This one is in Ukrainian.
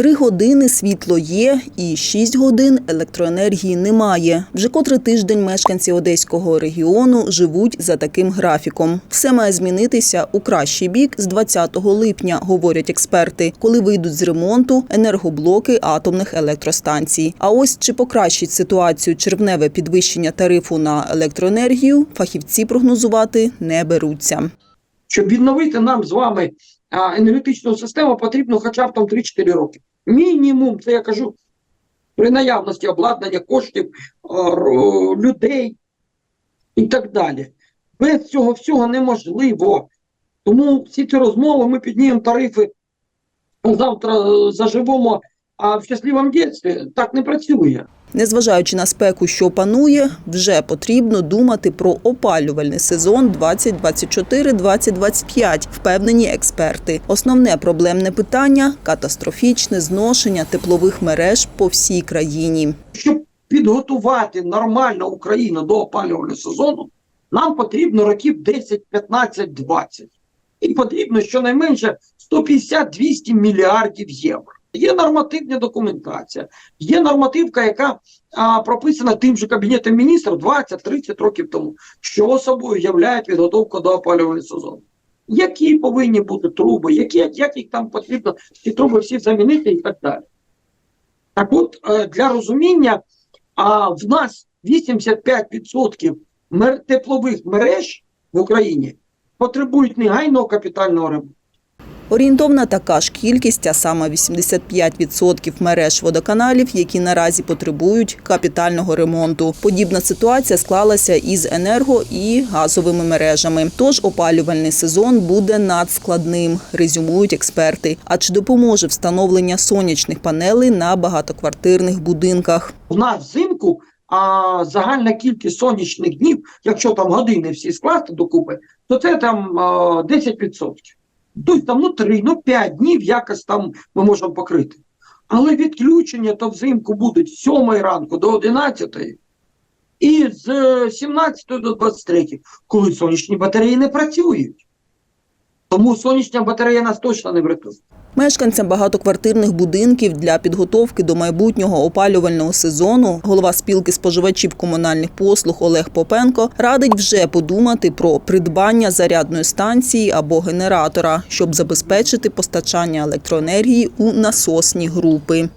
Три години світло є і шість годин електроенергії немає. Вже котрий тиждень мешканці одеського регіону живуть за таким графіком. Все має змінитися у кращий бік з 20 липня, говорять експерти, коли вийдуть з ремонту енергоблоки атомних електростанцій. А ось чи покращить ситуацію червневе підвищення тарифу на електроенергію, фахівці прогнозувати не беруться. Щоб відновити нам з вами енергетичну систему, потрібно хоча б там 3-4 роки. Мінімум, це я кажу, при наявності обладнання, коштів, людей і так далі. Без цього всього неможливо. Тому всі ці розмови, ми піднімемо тарифи, завтра е, заживемо, а в щасливому дітстві так не працює. Незважаючи на спеку, що панує, вже потрібно думати про опалювальний сезон 2024-2025, впевнені експерти. Основне проблемне питання катастрофічне зношення теплових мереж по всій країні. щоб підготувати нормально Україну до опалювального сезону, нам потрібно років 10, 15, 20. І потрібно щонайменше 150-200 мільярдів євро. Є нормативна документація, є нормативка, яка а, прописана тим же Кабінетом міністрів 20-30 років тому, що собою являє підготовку до опалювального сезону. Які повинні бути труби, які, як їх там потрібно ці труби всі замінити і так далі. Так от, е, для розуміння, а в нас 85% теплових мереж в Україні потребують негайного капітального ремонту. Орієнтовна така ж кількість, а саме 85% мереж водоканалів, які наразі потребують капітального ремонту. Подібна ситуація склалася із енерго і газовими мережами. Тож опалювальний сезон буде надскладним, резюмують експерти. А чи допоможе встановлення сонячних панелей на багатоквартирних будинках? У нас взимку а, загальна кількість сонячних днів, якщо там години всі скласти докупи, то це там а, 10%. Тобто там ну 3, ну 5 днів якось там ми можемо покрити. Але відключення то взимку будуть з 7 ранку до 11 і з е, 17 до 23, коли сонячні батареї не працюють. Тому сонячна батарея нас точно не врятує. Мешканцям багатоквартирних будинків для підготовки до майбутнього опалювального сезону голова спілки споживачів комунальних послуг Олег Попенко радить вже подумати про придбання зарядної станції або генератора, щоб забезпечити постачання електроенергії у насосні групи.